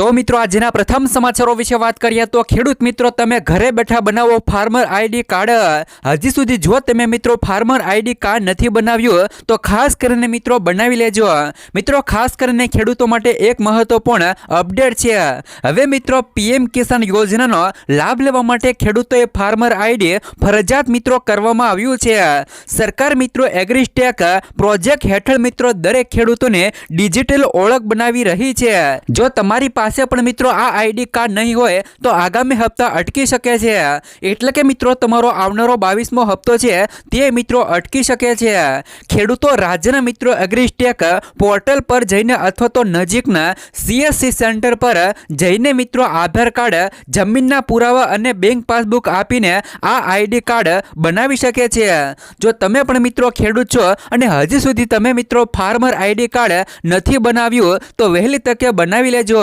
તો મિત્રો, આજના પ્રથમ સમાચારો વિશે વાત કરીએ તો ખેડૂત મિત્રો, તમે ઘરે બેઠા બનાવો ફાર્મર આઈડી કાર્ડ. હજી સુધી જો તમે મિત્રો ફાર્મર આઈડી કાર્ડ નથી બનાવ્યું, તો ખાસ કરીને મિત્રો બનાવી લેજો. મિત્રો, ખાસ કરીને ખેડૂતો માટે એક મહત્વપૂર્ણ અપડેટ છે. હવે મિત્રો, પીએમ કિસાન યોજનાનો લાભ લેવા માટે ખેડૂતોએ ફાર્મર આઈડી ફરજિયાત મિત્રો કરવામાં આવ્યું છે. સરકાર મિત્રો, એગ્રીસ્ટેક પ્રોજેક્ટ હેઠળ મિત્રો દરેક ખેડૂતોને ડિજિટલ ઓળખ બનાવી રહી છે. જો તમારી પાસે પણ મિત્રો આ આઈડી કાર્ડ નહીં હોય તો આગામી હપ્તા અટકી શકે છે. એટલે કે મિત્રો તમારો આવનારો બાવીસમો હપ્તો છે તે મિત્રો અટકી શકે છે. ખેડૂતો રાજ્યના મિત્રો એગ્રીસ્ટેક પોર્ટલ પર જઈને અથવા તો નજીકના સીએસસી સેન્ટર પર જઈને મિત્રો આધાર કાર્ડ, જમીનના પુરાવા અને બેંક પાસબુક આપીને આ આઈડી કાર્ડ બનાવી શકે છે. જો તમે પણ મિત્રો ખેડૂત છો અને હજી સુધી તમે મિત્રો ફાર્મર આઈડી કાર્ડ નથી બનાવ્યું, તો વહેલી તકે બનાવી લેજો.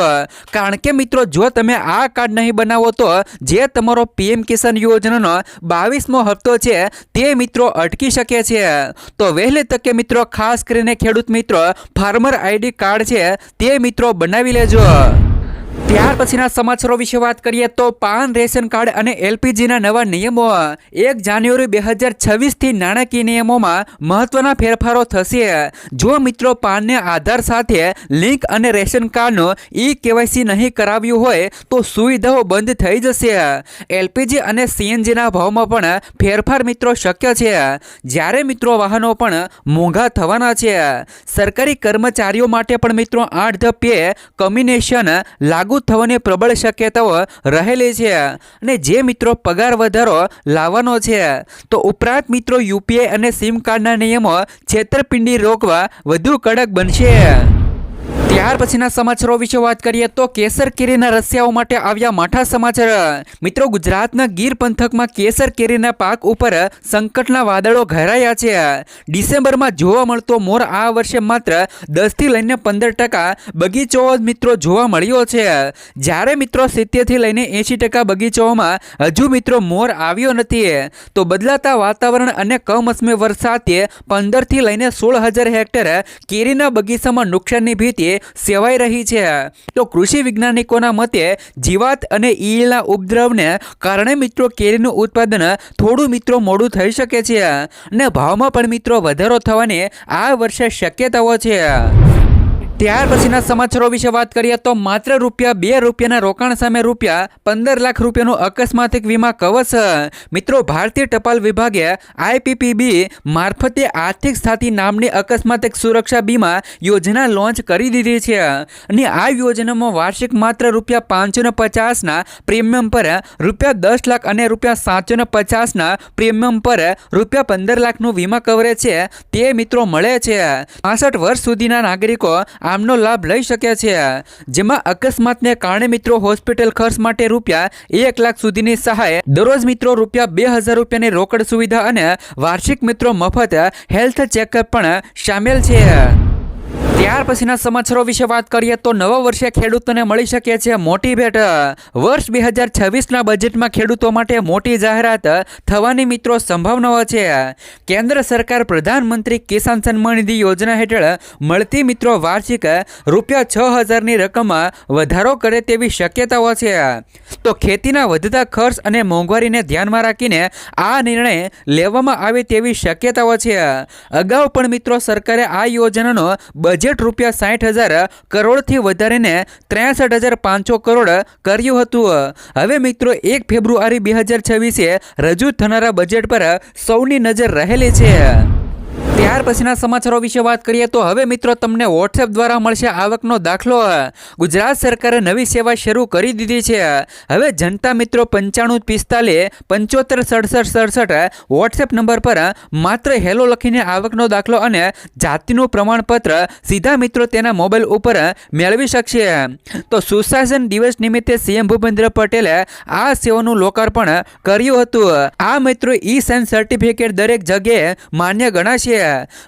કારણ કે મિત્રો, જો તમે આ કાર્ડ નહીં બનાવો તો જે તમારો પીએમ કિસાન યોજનાનો બાવીસમો હપ્તો છે, તે મિત્રો અટકી શકે છે. તો વહેલી તકે મિત્રો, ખાસ કરીને ખેડૂત મિત્રો, ફાર્મર આઈડી કાર્ડ છે, તે મિત્રો બનાવી લેજો. ત્યાર પછીના સમાચારો વિશે વાત કરીએ તો પાન, રેશન કાર્ડ અને એલપીજીના નવા નિયમો. એક જાન્યુઆરી બે હજાર છવ્વીસથી નાણાકીય નિયમોમાં મહત્વના ફેરફારો થશે. જો મિત્રો પાનને આધાર સાથે લિંક અને રેશન કાર્ડનો ઈ કેવાયસી નહીં કરાવ્યું હોય, તો સુવિધાઓ બંધ થઈ જશે. એલપીજી અને સીએનજીના ભાવમાં પણ ફેરફાર મિત્રો શક્ય છે. જ્યારે મિત્રો વાહનો પણ મોંઘા થવાના છે. સરકારી કર્મચારીઓ માટે પણ મિત્રો આઠ પે કમ્યુનિકેશન લાગુ થવાની પ્રબળ શક્યતાઓ રહેલી છે અને જે મિત્રો પગાર વધારો લાવવાનો છે, તો ઉપરાંત મિત્રો યુપીઆઈ અને સિમ કાર્ડના નિયમો છેતરપિંડી રોકવા વધુ કડક બનશે. ત્યાર પછીના સમાચારો વિશે વાત કરીએ તો કેસર કેરીના રસિયાઓ માટે આવ્યા માઠા સમાચાર. મિત્રો, ગુજરાતના ગીર પંથકમાં કેસર કેરીના પાક ઉપર સંકટના વાદળો ઘેરાયા છે. ડિસેમ્બરમાં જોવા મળતો મોર આ વર્ષે માત્ર દસથી લઈને પંદર ટકા બગીચો મિત્રો જોવા મળ્યો છે. જ્યારે મિત્રો સિત્તેરથી લઈને એંશી ટકા બગીચાઓમાં હજુ મિત્રો મોર આવ્યો નથી. તો બદલાતા વાતાવરણ અને કમોસમી વરસાદે પંદરથી લઈને સોળ હજાર હેક્ટર કેરીના બગીચામાં નુકસાનની ભીતિ સેવાઈ રહી છે. તો કૃષિ વૈજ્ઞાનિકોના મતે જીવાત અને ઈલના ઉપદ્રવને કારણે મિત્રો કેરીનું ઉત્પાદન થોડું મિત્રો મોડું થઈ શકે છે. અને ભાવમાં પણ મિત્રો વધારો થવાની આ વર્ષે શક્યતાઓ છે. ત્યાર પછીના સમાચારો વિશે વાત કરીએ તો માત્ર રૂપિયા બે રૂપિયાના રોકાણ સામે રૂપિયા પંદર લાખ રૂપિયાનો અકસ્માતિક વીમા કવચ. મિત્રો, ભારતીય ટપાલ વિભાગે આઈપીપીબી મારફતે આર્થિક સ્થાતિ નામની અકસ્માતિક સુરક્ષા બીમા યોજના લોન્ચ કરી દીધી છે અને આ યોજનામાં વાર્ષિક માત્ર રૂપિયા પાંચસો ને પચાસના પ્રીમિયમ પર રૂપિયા દસ લાખ અને રૂપિયા સાતસો ને પચાસના પ્રીમિયમ પર રૂપિયા પંદર લાખનું વીમા કવરેજ છે તે મિત્રો મળે છે. પાસઠ વર્ષ સુધીના નાગરિકો આમનો લાભ લઈ શકે છે. જેમાં અકસ્માતને કારણે મિત્રો હોસ્પિટલ ખર્ચ માટે રૂપિયા એક લાખ સુધીની સહાય, દરરોજ મિત્રો રૂપિયા બે હજાર રૂપિયાની રોકડ સુવિધા અને વાર્ષિક મિત્રો મફત હેલ્થ ચેકઅપ પણ સામેલ છે. ત્યાર પછીના સમાચારો વિશે વાત કરીએ તો નવા વર્ષે ખેડૂતોને મળી શકે છે મોટી ભેટ. વર્ષ બે હજાર છવ્વીસના બજેટમાં ખેડૂતો માટે મોટી જાહેરાત થવાની મિત્રો સંભાવનાઓ છે. કેન્દ્ર સરકાર પ્રધાનમંત્રી કિસાન સન્માન નિધિ યોજના હેઠળ મળતી મિત્રો વાર્ષિક રૂપિયા છ હજારની રકમમાં વધારો કરે તેવી શક્યતાઓ છે. તો ખેતીના વધતા ખર્ચ અને મોંઘવારીને ધ્યાનમાં રાખીને આ નિર્ણય લેવામાં આવે તેવી શક્યતાઓ છે. અગાઉ પણ મિત્રો સરકારે આ યોજનાનો બજેટ રૂપિયા સાઠ હજાર કરોડથી વધારીને ત્રેસઠ હજાર પાંચસો કરોડ કર્યું હતું. હવે મિત્રો, એક ફેબ્રુઆરી બે હજાર છવ્વીસે રજૂ થનારા બજેટ પર સૌની નજર રહેલી છે. ત્યાર પછીના સમાચારો વિશે વાત કરીએ તો હવે મિત્રો તમને વોટ્સએપ દ્વારા મળશે આવકનો દાખલો. ગુજરાત સરકારે નવી સેવા શરૂ કરી દીધી છે. હવે જનતા મિત્રો પંચાણું પિસ્તાલીસ, પંચોતેર, સડસઠ સડસઠ વોટ્સએપ નંબર પર માત્ર હેલો લખીને આવકનો દાખલો અને જાતિનું પ્રમાણપત્ર સીધા મિત્રો તેના મોબાઈલ ઉપર મેળવી શકશે. તો સુશાસન દિવસ નિમિત્તે સીએમ ભૂપેન્દ્ર પટેલે આ સેવાનું લોકાર્પણ કર્યું હતું. આ મિત્રો ઈ સાઇન સર્ટિફિકેટ દરેક જગ્યાએ માન્ય ગણાશે.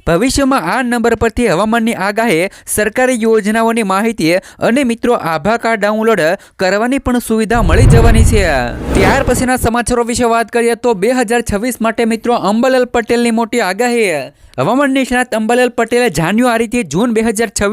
ભવિષ્યમાં આ નંબર પરથી હવામાનની આગાહી સરકારી યોજનાઓની માહિતી અને મિત્રો આભા કાર્ડ ડાઉનલોડ કરવાની પણ સુવિધા મળી જવાની છે. ત્યાર પછીના સમાચારો વિશે વાત કરીએ તો બે માટે મિત્રો અંબાલાલ પટેલની મોટી આગાહી. હવામાન નિષ્ણાત અંબાલાલ પટેલે જાન્યુઆરીથી જૂન બે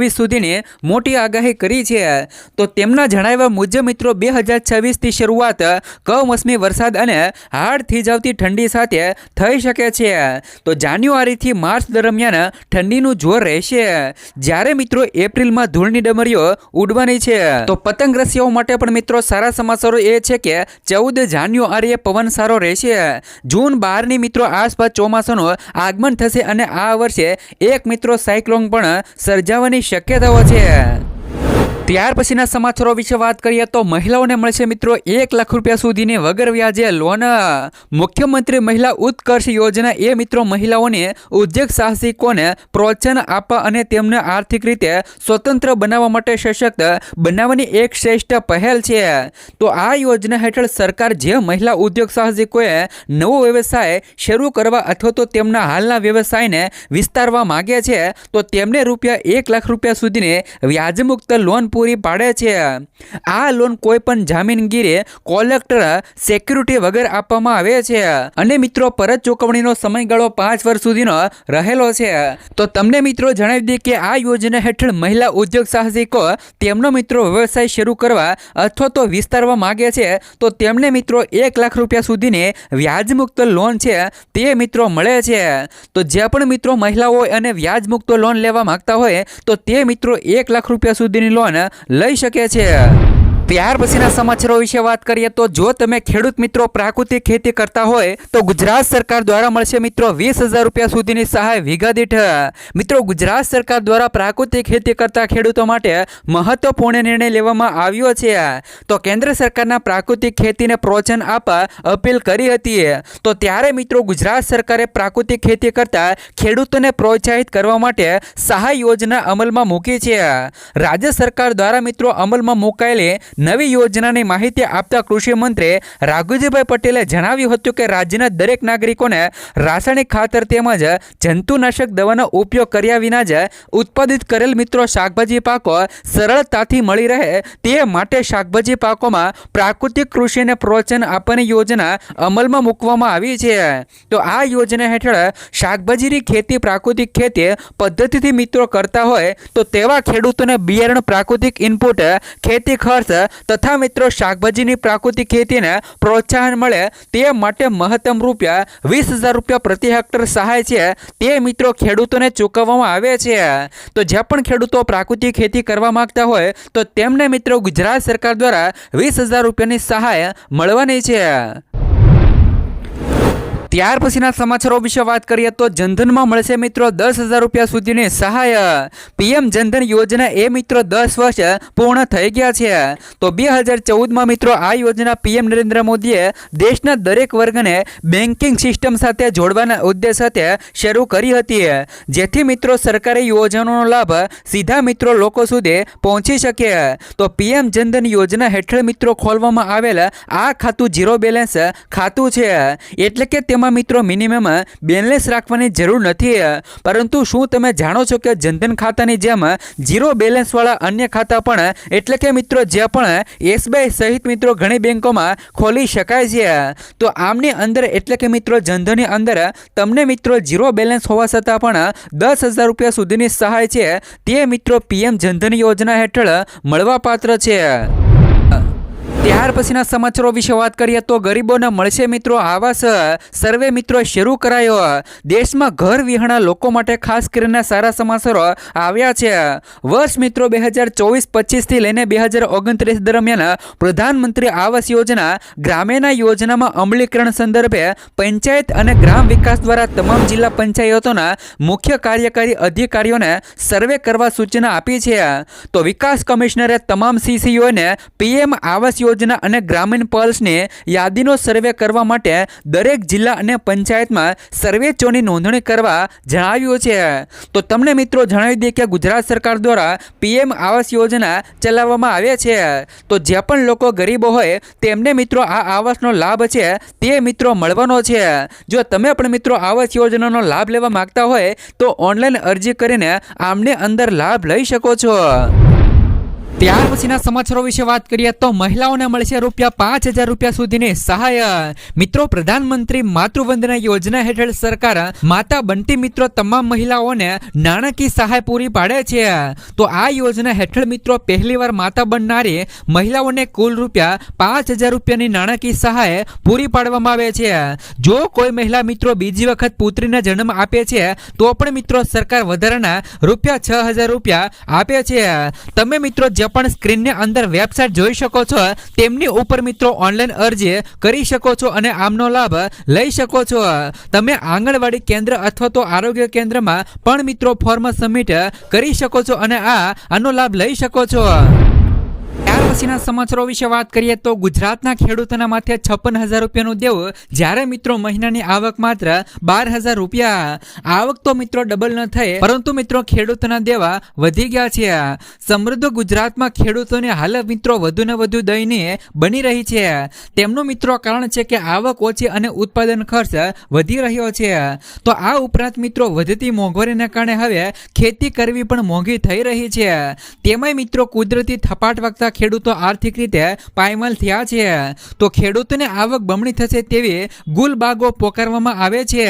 સુધીની મોટી આગાહી કરી છે. તો તેમના જણાવ્યા મુજબ મિત્રો બે હજાર છવ્વીસથી શરૂઆત કમોસમી વરસાદ અને હાડ થીજાવતી ઠંડી સાથે થઈ શકે છે. તો જાન્યુઆરીથી દરમિયાન ઠંડીનું જોર રહેશે. જ્યારે મિત્રો એપ્રિલમાં ધૂળની ડમરીઓ ઉડવાની છે. તો પતંગ રસિયાઓ માટે પણ મિત્રો સારા સમાચારો એ છે કે ચૌદ જાન્યુઆરીએ પવન સારો રહેશે. જૂન બારની મિત્રો આસપાસ ચોમાસાનું આગમન થશે અને આ વર્ષે એક મિત્રો સાયક્લોન પણ સર્જાવાની શક્યતાઓ છે. ત્યાર પછીના સમાચારો વિશે વાત કરીએ તો મહિલાઓને મળશે મિત્રો એક લાખ રૂપિયા સુધીની વગર વ્યાજે લોન. મુખ્યમંત્રી મહિલા ઉત્કર્ષ યોજના, એ મિત્રો મહિલાઓને ઉદ્યોગ સાહસિકોને પ્રોત્સાહન આપવા અને તેમને આર્થિક રીતે સ્વતંત્ર બનાવવા માટે સશક્ત બનાવવાની એક શ્રેષ્ઠ પહેલ છે. તો આ યોજના હેઠળ સરકાર જે મહિલા ઉદ્યોગ સાહસિકોએ નવો વ્યવસાય શરૂ કરવા અથવા તો તેમના હાલના વ્યવસાયને વિસ્તારવા માગે છે, તો તેમને રૂપિયા એક લાખ રૂપિયા સુધીની વ્યાજમુક્ત લોન પૂરી પાડે છે. આ લોન કોઈ પણ જામીનગીરી કોલેક્ટર સિક્યુરિટી વગર આપવામાં આવે છે. અને મિત્રો, પરત ચૂકવણીનો સમયગાળો પાંચ વર્ષ સુધીનો રહેલો છે. તો તમને મિત્રો જણાવી દઈએ કે આ યોજના હેઠળ મહિલા ઉદ્યોગ સાહસિકો તેમનો મિત્રો વ્યવસાય શરૂ કરવા અથવા તો વિસ્તારવા માગે છે. તો તેમને મિત્રો એક લાખ રૂપિયા સુધીની વ્યાજમુક્ત લોન છે. તે મિત્રો મળે છે. તો જે પણ મિત્રો મહિલાઓ અને વ્યાજમુક્ત લોન લેવા માગતા હોય, તો તે મિત્રો એક લાખ રૂપિયા સુધીની લોન લઈ શકે છે. ત્યાર પછીના સમાચારો વિશે વાત કરીએ તો જો તમે ખેડૂત મિત્રો પ્રાકૃતિક ખેતી કરતા હોય, તો ગુજરાત સરકાર દ્વારા મળશે મિત્રો વીસ હજાર રૂપિયા સુધીની સહાય વીઘા દીઠ. મિત્રો, ગુજરાત સરકાર દ્વારા પ્રાકૃતિક ખેતી કરતા ખેડૂતો માટે મહત્વપૂર્ણ નિર્ણય લેવામાં આવ્યો છે. તો કેન્દ્ર સરકારના પ્રાકૃતિક ખેતીને પ્રોત્સાહન આપવા અપીલ કરી હતી. તો ત્યારે મિત્રો ગુજરાત સરકારે પ્રાકૃતિક ખેતી કરતા ખેડૂતોને પ્રોત્સાહિત કરવા માટે સહાય યોજના અમલમાં મૂકી છે. રાજ્ય સરકાર દ્વારા મિત્રો અમલમાં મુકાયેલી નવી યોજનાની માહિતી આપતા કૃષિ મંત્રી રાઘુજીભાઈ પટેલે જણાવ્યું હતું કે રાજ્યના દરેક નાગરિકોને રાસાયણિક ખાતર તેમજ જંતુનાશક દવાનો ઉપયોગ કર્યા વિના જ ઉત્પાદિત કરેલ મિત્રો શાકભાજી પાકો સરળતાથી મળી રહે તે માટે શાકભાજી પાકોમાં પ્રાકૃતિક કૃષિને પ્રોત્સાહન આપવાની યોજના અમલમાં મૂકવામાં આવી છે. તો આ યોજના હેઠળ શાકભાજીની ખેતી પ્રાકૃતિક ખેતી પદ્ધતિથી મિત્રો કરતા હોય તો તેવા ખેડૂતોને બિયારણ પ્રાકૃતિક ઇનપુટ ખેતી ખર્ચ તથા મિત્રો શાકભાજીની પ્રાકૃતિક ખેતીને પ્રોત્સાહન મળે તે માટે મહત્તમ રૂપિયા વીસ હજાર રૂપિયા પ્રતિ હેક્ટર સહાય છે. તે મિત્રો ખેડૂતોને ચૂકવવામાં આવે છે. તો જે પણ ખેડૂતો પ્રાકૃતિક ખેતી કરવા માંગતા હોય તો તેમને મિત્રો ગુજરાત સરકાર દ્વારા વીસ હજાર રૂપિયાની સહાય મળવાની છે. ત્યાર પછીના સમાચારો વિશે વાત કરીએ તો જનધનમાં મળશે મિત્રો દસ હજાર રૂપિયા સુધીની સહાય. પીએમ જનધન યોજના એ મિત્રો દસ વર્ષ પૂર્ણ થઈ ગયા છે. તો બે હજાર ચૌદમાં મિત્રો આ યોજના પીએમ નરેન્દ્ર મોદીએ દેશના દરેક વર્ગને બેન્કિંગ સિસ્ટમ સાથે જોડવાના ઉદ્દેશ સાથે શરૂ કરી હતી. જેથી મિત્રો સરકારી યોજનાનો લાભ સીધા મિત્રો લોકો સુધી પહોંચી શકે. તો પીએમ જનધન યોજના હેઠળ મિત્રો ખોલવામાં આવેલ આ ખાતું ઝીરો બેલેન્સ ખાતું છે. એટલે કે તેમાં મિત્રો મિનિમમ બેલેન્સ રાખવાની જરૂર નથી પરંતુ શું તમે જાણો છો કે જનધન ખાતાની જેમ ઝીરો બેલેન્સવાળા અન્ય ખાતા પણ એટલે કે મિત્રો જે પણ એસબીઆઈ સહિત મિત્રો ઘણી બેંકોમાં ખોલી શકાય છે તો આમની અંદર એટલે કે મિત્રો, જનધનની અંદર તમને મિત્રો ઝીરો બેલેન્સ હોવા છતાં પણ દસ હજાર રૂપિયા સુધીની સહાય છે, તે મિત્રો પીએમ જનધન યોજના હેઠળ મળવાપાત્ર છે ત્યાર પછીના સમાચારો વિશે વાત કરીએ તો ગરીબોને મળશે મિત્રો આવાસ. સર્વે મિત્રો શરૂ કરાયો. દેશમાં ઘર વિહાણા લોકો માટે ખાસ કરીને સારા સમાચારો આવ્યા છે. વર્ષ મિત્રો બે હજાર ચોવીસ પચીસથી લઈને બે હજાર ઓગણત્રીસ દરમિયાન પ્રધાનમંત્રી આવાસ યોજના ગ્રામ્યના યોજનામાં અમલીકરણ સંદર્ભે પંચાયત અને ગ્રામ વિકાસ દ્વારા તમામ જિલ્લા પંચાયતોના મુખ્ય કાર્યકારી અધિકારીઓને સર્વે કરવા સૂચના આપી છે. તો વિકાસ કમિશનરે તમામ સીસીઓને પીએમ આવાસ યોજના અને ગ્રામીણ પલ્સની યાદીનો સર્વે કરવા માટે દરેક જિલ્લા અને પંચાયતમાં સર્વેચોની નોંધણી કરવા જણાવ્યું છે. તો તમને મિત્રો જણાવી દઈએ કે ગુજરાત સરકાર દ્વારા પીએમ આવાસ યોજના ચલાવવામાં આવે છે. તો જે પણ લોકો ગરીબો હોય તેમને મિત્રો આ આવાસનો લાભ છે તે મિત્રો મળવાનો છે. જો તમે પણ મિત્રો આવાસ યોજનાનો લાભ લેવા માગતા હોય તો ઓનલાઈન અરજી કરીને આમને અંદર લાભ લઈ શકો છો. ત્યાર પછીના સમાચારો વિશે વાત કરીએ તો મહિલાઓને મળશે રૂપિયા પાંચ હજાર રૂપિયા સુધીની સહાય. મિત્રો, પ્રધાનમંત્રી માતૃવંદના યોજના હેઠળ સરકાર માતા બનતી મિત્રો તમામ મહિલાઓને નાણાકીય સહાય પૂરી પાડે છે. તો આ યોજના હેઠળ મિત્રો, પહેલીવાર માતા બનનારી મહિલાઓને કુલ રૂપિયા પાંચ હજાર રૂપિયાની નાણાકીય સહાય પૂરી પાડવામાં આવે છે. જો કોઈ મહિલા મિત્રો બીજી વખત પુત્રીને જન્મ આપે છે, તો પણ મિત્રો સરકાર વધારાના રૂપિયા છ હજાર રૂપિયા આપે છે. તમે મિત્રો જે પણ સ્ક્રીનની અંદર વેબસાઇટ જોઈ શકો છો. તેમની ઉપર મિત્રો ઓનલાઈન અરજી કરી શકો છો અને આમનો લાભ લઈ શકો છો. તમે આંગણવાડી કેન્દ્ર અથવા તો આરોગ્ય કેન્દ્રમાં પણ મિત્રો ફોર્મ સબમિટ કરી શકો છો અને આ આનો લાભ લઈ શકો છો. પછીના સમાચારો વિશે વાત કરીએ તો ગુજરાતના ખેડૂતોના માથે છપ્પન હજાર રૂપિયાનું દેવું. જ્યારે મિત્રો મહિનાની આવક માત્ર બાર હજાર રૂપિયા. આવક તો મિત્રો ડબલ ન થઈ, પરંતુ મિત્રો ખેડૂતોના દેવા વધી ગયા છે. સમૃદ્ધ ગુજરાતમાં ખેડૂતોની હાલત મિત્રો વધુ ને વધુ દયનીય બની રહી છે. તેમનું મિત્રો કારણ છે કે આવક ઓછી અને ઉત્પાદન ખર્ચ વધી રહ્યો છે. તો આ ઉપરાંત મિત્રો વધતી મોંઘવારીને કારણે હવે ખેતી કરવી પણ મોંઘી થઈ રહી છે. તેમાંય મિત્રો કુદરતી થપાટ વાગતા ખેડૂતો આર્થિક રીતે પાયમાલ થયા છે. તો ખેડૂતોને આવક બમણી થશે તેવી ગુલબાગો પોકારવામાં આવે છે.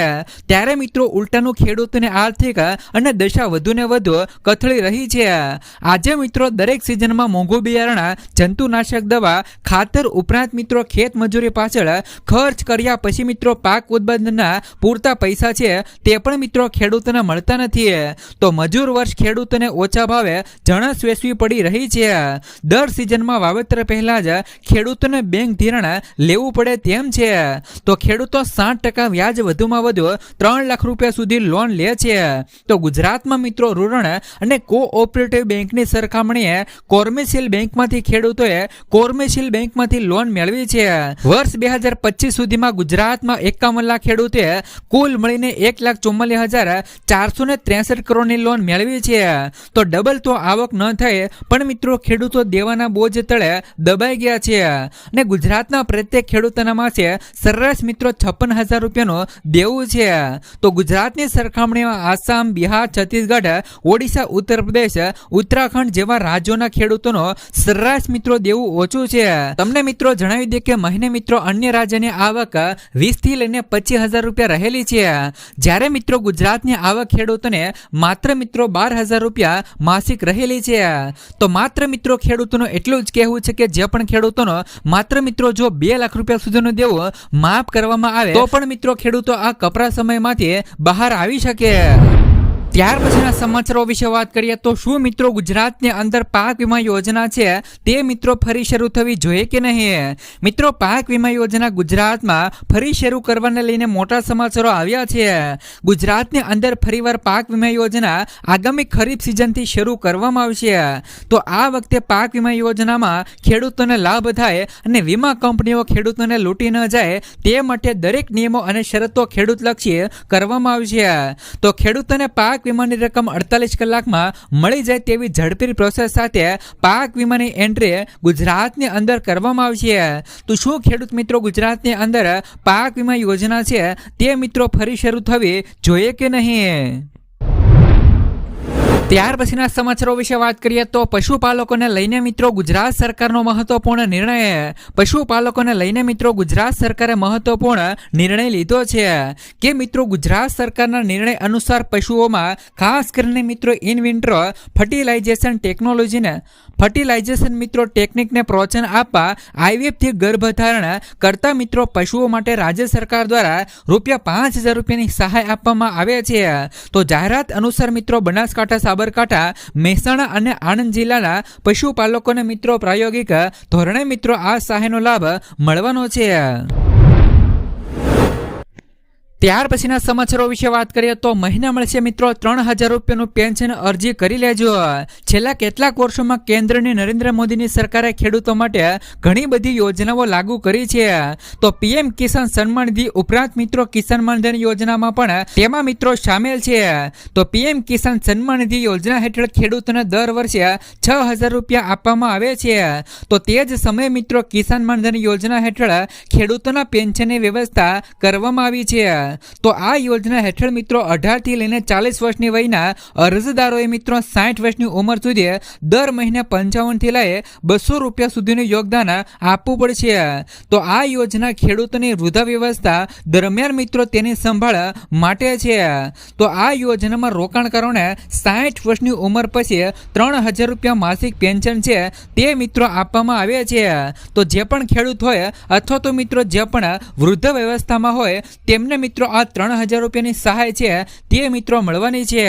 ત્યારે મિત્રો ઉલટાનું ખેડૂતોને આર્થિક અને દશા વધુને વધુ કથળી રહી છે. આજે મિત્રો દરેક સિઝનમાં મોંઘું બિયારણ, જંતુનાશક દવા, ખાતર ઉપરાંત મિત્રો ખેત મજૂરી પાછળ ખર્ચ કર્યા પછી મિત્રો પાક ઉત્પાદનના પૂરતા પૈસા છે તે પણ મિત્રો ખેડૂતોને મળતા નથી. તો મજૂર વર્ષ ખેડૂતોને ઓછા ભાવે જણસ વેચવી પડી રહી છે. દર સિઝનમાં વાવેતર પહેલાં જ ખેડૂતોને બેંક ધિરાણ લેવું પડે તેમ છે. તો ખેડૂતો સાત ટકા વ્યાજ વધુમાં વધુ ત્રણ લાખ રૂપિયા સુધી લોન લે છે. તો ગુજરાતમાં મિત્રો ઋણ અને કોઓપરેટિવ બેંકની સરખામણીએ કોર્મેશિયલ બેંકમાંથી ખેડૂતોએ કોર્મેશિયલ બેંકમાંથી લોન મેળવી છે. વર્ષ બે હજાર પચીસ સુધીમાં ગુજરાતમાં એકાવન લાખ ખેડૂતોએ કુલ મળીને એક લાખ ચુમ્માલીસ હજાર ચારસો ને ત્રેસઠ કરોડની લોન મેળવી છે. તો ડબલ તો આવક ન થાય, પણ મિત્રો ખેડૂતો દેવાના બોજ તળે દબાઈ ગયા છે. અને ગુજરાતના પ્રત્યેક ખેડૂતોના માસે સરેરાશ મિત્રો છપ્પન હજાર રૂપિયાનું દેવું છે. તો ગુજરાતની સરખામણીમાં આસામ, બિહાર, છત્તીસગઢ, ઓડિશા ઉત્તર પ્રદેશ ઉત્તરાખંડ જેવા રાજ્યોના ખેડૂતોનો સરેરાશ મિત્રો દેવું ઓછું છે. તમને મિત્રો જણાવી દે કે મહિને મિત્રો અન્ય રાજ્યની આવક વીસથી લઈને પચીસ હજાર રૂપિયા રહેલી છે. જ્યારે મિત્રો ગુજરાતની આવક ખેડૂતોને માત્ર મિત્રો બાર હજાર રૂપિયા માસિક રહેલી છે. તો માત્ર મિત્રો ખેડૂતોનું એટલું જ કહેવું છે કે જે પણ ખેડૂતોનો માત્ર મિત્રો જો બે લાખ રૂપિયા સુધીનો દેવો માફ કરવામાં આવે તો પણ મિત્રો ખેડૂતો આ કપરા સમયમાંથી બહાર આવી શકે. ત્યાર પછીના સમાચારો વિશે વાત કરીએ તો શું મિત્રો ગુજરાતની અંદર પાક વીમા યોજના છે તે મિત્રો ફરી શરૂ થવી જોઈએ કે નહીં? મિત્રો, પાક વીમા યોજના ગુજરાતમાં ફરી શરૂ કરવાને લઈને મોટા સમાચારો આવ્યા છે. ગુજરાતની અંદર ફરીવાર પાક વીમા યોજના આગામી ખરીફ સિઝનથી શરૂ કરવામાં આવશે. તો આ વખતે પાક વીમા યોજનામાં ખેડૂતોને લાભ થાય અને વીમા કંપનીઓ ખેડૂતોને લૂંટી ન જાય તે માટે દરેક નિયમો અને શરતો ખેડૂતલક્ષી કરવામાં આવશે. તો ખેડૂતોને પાક વીમાની રકમ અડતાલીસ કલાકમાં મળી જાય તેવી ઝડપી પ્રોસેસ સાથે પાક વીમાની એન્ટ્રી ગુજરાતની અંદર કરવામાં આવશે તો શું ખેડૂત મિત્રો ગુજરાતની અંદર પાક વીમા યોજના છે તે મિત્રો ફરી શરૂ થવી જોઈએ કે નહીં? ત્યાર પછીના સમાચારો વિશે વાત કરીએ તો પશુપાલકોને લઈને મિત્રો ગુજરાત સરકારનો મહત્વપૂર્ણ નિર્ણય પશુપાલકોને લઈને મિત્રો ગુજરાત સરકારે મહત્વપૂર્ણ નિર્ણય લીધો છે. કે મિત્રો ગુજરાત સરકારના નિર્ણય અનુસાર પશુઓમાં ખાસ કરીને મિત્રો ઇન વિન્ટ્રો ફર્ટિલાઇઝેશન ટેકનોલોજીને ફર્ટિલાઇઝેશન મિત્રો ટેકનિકને પ્રોત્સાહન આપવા આઈવીએફથી ગર્ભધારણ કરતા મિત્રો પશુઓ માટે રાજ્ય સરકાર દ્વારા રૂપિયા પાંચ હજાર રૂપિયાની સહાય આપવામાં આવે છે. તો જાહેરાત અનુસાર મિત્રો બનાસકાંઠા સાબરકાંઠા, મહેસાણા અને આણંદ જિલ્લાના પશુપાલકોને મિત્રો પ્રાયોગિક ધોરણે મિત્રો આ સહાયનો લાભ મળવાનો છે. ત્યાર પછીના સમાચારો વિશે વાત કરીએ તો મહિના મળશે મિત્રો ત્રણ હજાર રૂપિયાનું પેન્શન અરજી કરી લેજો. છેલ્લા કેટલાક વર્ષોમાં કેન્દ્રની નરેન્દ્ર મોદીની સરકારે ખેડૂતો માટે ઘણી બધી યોજનાઓ લાગુ કરી છે. તો પીએમ કિસાન સન્માન નિધિ ઉપરાંત મિત્રો કિસાન માનધન યોજનામાં પણ તેમાં મિત્રો સામેલ છે. તો પીએમ કિસાન સન્માન નિધિ યોજના હેઠળ ખેડૂતોને દર વર્ષે છ હજાર રૂપિયા આપવામાં આવે છે. તો તે જ સમયે મિત્રો કિસાન માનધન યોજના હેઠળ ખેડૂતોના પેન્શનની વ્યવસ્થા કરવામાં આવી છે. તો આ યોજના હેઠળ મિત્રો અઢારથી લઈને ચાલીસ વર્ષની વયના અરજદારોએ મિત્રો સાઠ વર્ષની ઉંમર સુધી દર મહિને પંચાવનથી લઈ બસો રૂપિયા સુધીનું યોગદાન આપવું પડશે. તો આ યોજના ખેડૂતોની વૃદ્ધા વ્યવસ્થા દરમિયાન મિત્રો તેની સંભાળ માટે છે. તો આ યોજનામાં રોકાણકારોને સાઠ વર્ષની ઉંમર પછી ત્રણ હજાર રૂપિયા માસિક પેન્શન છે તે મિત્રો આપવામાં આવે છે. તો જે પણ ખેડૂત હોય અથવા તો મિત્રો જે પણ વૃદ્ધ વ્યવસ્થામાં હોય તેમને મિત્રો આ ત્રણ હજાર રૂપિયાની સહાય છે તે મિત્રો મળવાની છે.